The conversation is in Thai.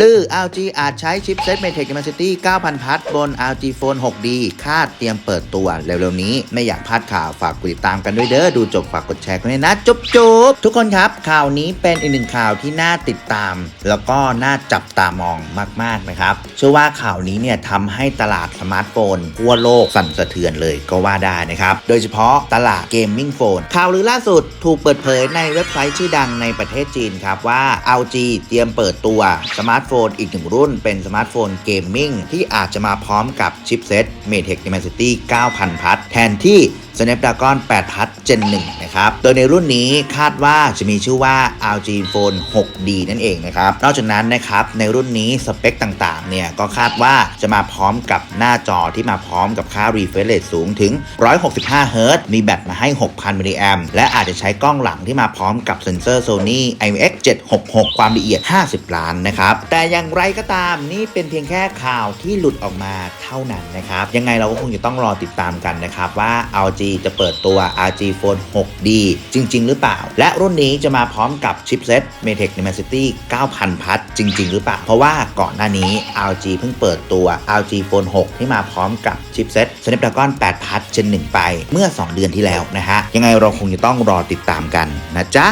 ลือ LG อาจใช้ชิปเซ็ต Metec Dimensity 9,000 พัทบน LG Phone 6D คาดเตรียมเปิดตัวเร็วๆนี้ไม่อยากพลาดข่าวฝากกดติดตามกันด้วยเด้อ ดูจบฝากกดแชร์กันด้วยนะจุ๊บจบทุกคนครับ ข่าวนี้เป็นอีกหนึ่งข่าวที่น่าติดตาม แล้วก็น่าจับตามองมากๆนะครับ เชื่อว่าข่าวนี้เนี่ยทำให้ตลาดสมาร์ทโฟนทั่วโลกสั่นสะเทือนเลยก็ว่าได้นะครับโดยเฉพาะตลาดเกมมิ่งโฟนข่าวลือล่าสุดถูกเปิดเผยในเว็บไซต์ชื่อดังในประเทศจีนครับว่า LG เตรียมเปิดตัวสมาร์ทโฟนอีกหนึ่งรุ่นเป็นสมาร์ทโฟนเกมมิ่งที่อาจจะมาพร้อมกับชิปเซ็ต Metec Dimensity 9,000 พัทแทนที่ Snapdragon 8 พัท Gen 1 นะครับ โดยในรุ่นนี้คาดว่าจะมีชื่อว่า LG Phone 6D นั่นเองนะครับ นอกจากนั้นนะครับในรุ่นนี้สเปคต่างๆ เนี่ยก็คาดว่าจะมาพร้อมกับหน้าจอที่มาพร้อมกับค่า refresh rate สูงถึง 165 Hz มีแบตมาให้ 6,000มิลลิแอมและอาจจะใช้กล้องหลังที่มาพร้อมกับเซ็นเซอร์ Sony IMX 766 ความละเอียด 50 ล้านนะครับ แต่อย่างไรก็ตามนี่เป็นเพียงแค่ข่าวที่หลุดออกมาเท่านั้นนะครับ ยังไงเราก็คงจะต้องรอติดตามกันนะครับว่า LG จะเปิดตัว RG Phone 6D จริง ๆ หรือเปล่า และรุ่นนี้จะมาพร้อมกับชิปเซ็ต Metec n e m a c i t y 9,000 พัทจริง ๆ หรือเปล่า เพราะว่าก่อนหน้านี้ LG เพิ่งเปิดตัว LG Phone 6 ที่มาพร้อมกับชิปเซ็ต Snapdragon 8 พัท Gen 1 ไปเมื่อ 2 เดือนที่แล้วนะฮะ ยังไงเราคงจะต้องรอติดตามกันนะจ๊ะ